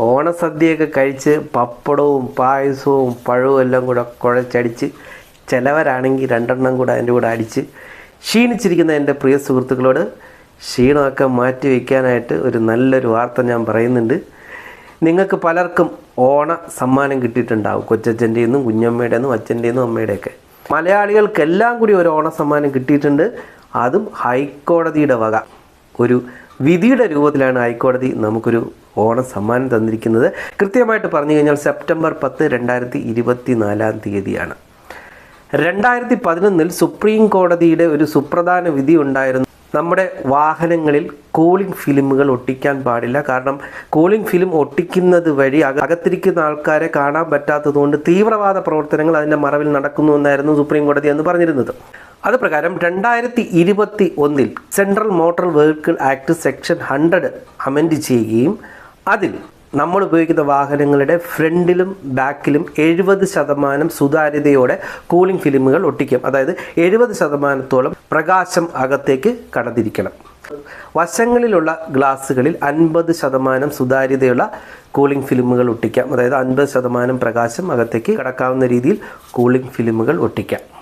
ഓണസദ്യയൊക്കെ കഴിച്ച് പപ്പടവും പായസവും പഴവും എല്ലാം കൂടെ കുഴച്ചടിച്ച് ചിലവരാണെങ്കിൽ രണ്ടെണ്ണം കൂടെ അതിന്റെ കൂടെ അടിച്ച് ക്ഷീണിച്ചിരിക്കുന്ന എന്റെ പ്രിയ സുഹൃത്തുക്കളോട് ക്ഷീണമൊക്കെ മാറ്റി വയ്ക്കാനായിട്ട് ഒരു നല്ലൊരു വാർത്ത ഞാൻ പറയുന്നുണ്ട്. നിങ്ങൾക്ക് പലർക്കും ഓണ സമ്മാനം കിട്ടിയിട്ടുണ്ടാവും. കൊച്ചച്ഛന്റെ നിന്നും കുഞ്ഞമ്മയുടെ നിന്നും അച്ഛന്റെ നിന്നും അമ്മയുടെയൊക്കെ. മലയാളികൾക്കെല്ലാം കൂടി ഒരു ഓണ സമ്മാനം കിട്ടിയിട്ടുണ്ട്. അതും ഹൈക്കോടതിയുടെ വക. ഒരു വിധിയുടെ രൂപത്തിലാണ് ഹൈക്കോടതി നമുക്കൊരു ഓണ സമ്മാനം തന്നിരിക്കുന്നത്. കൃത്യമായിട്ട് പറഞ്ഞു കഴിഞ്ഞാൽ സെപ്റ്റംബർ പത്ത് രണ്ടായിരത്തി ഇരുപത്തി നാലാം തീയതിയാണ്. രണ്ടായിരത്തി പതിനൊന്നിൽ സുപ്രീം കോടതിയുടെ ഒരു സുപ്രധാന വിധി ഉണ്ടായിരുന്നു. നമ്മുടെ വാഹനങ്ങളിൽ കൂളിംഗ് ഫിലിമുകൾ ഒട്ടിക്കാൻ പാടില്ല. കാരണം കൂളിംഗ് ഫിലിം ഒട്ടിക്കുന്നത് വഴി അകത്തിരിക്കുന്ന ആൾക്കാരെ കാണാൻ പറ്റാത്തതുകൊണ്ട് തീവ്രവാദ പ്രവർത്തനങ്ങൾ അതിന്റെ മറവിൽ നടക്കുന്നു എന്നായിരുന്നു സുപ്രീം കോടതി എന്ന് പറഞ്ഞിരുന്നത്. അത് പ്രകാരം രണ്ടായിരത്തി ഇരുപത്തി ഒന്നിൽ central motor vehicle act section hundred amend ചെയ്യുകയും അതിൽ നമ്മൾ ഉപയോഗിക്കുന്ന വാഹനങ്ങളുടെ ഫ്രണ്ടിലും ബാക്കിലും എഴുപത് ശതമാനം സുതാര്യതയോടെ കൂളിംഗ് ഫിലിമുകൾ ഒട്ടിക്കും. അതായത് എഴുപത് ശതമാനത്തോളം പ്രകാശം അകത്തേക്ക് കടന്നിരിക്കണം. വശങ്ങളിലുള്ള ഗ്ലാസ്സുകളിൽ അൻപത് ശതമാനം സുതാര്യതയുള്ള കൂളിംഗ് ഫിലിമുകൾ ഒട്ടിക്കാം. അതായത് അൻപത് ശതമാനം പ്രകാശം അകത്തേക്ക് കടക്കാവുന്ന രീതിയിൽ കൂളിംഗ് ഫിലിമുകൾ ഒട്ടിക്കാം.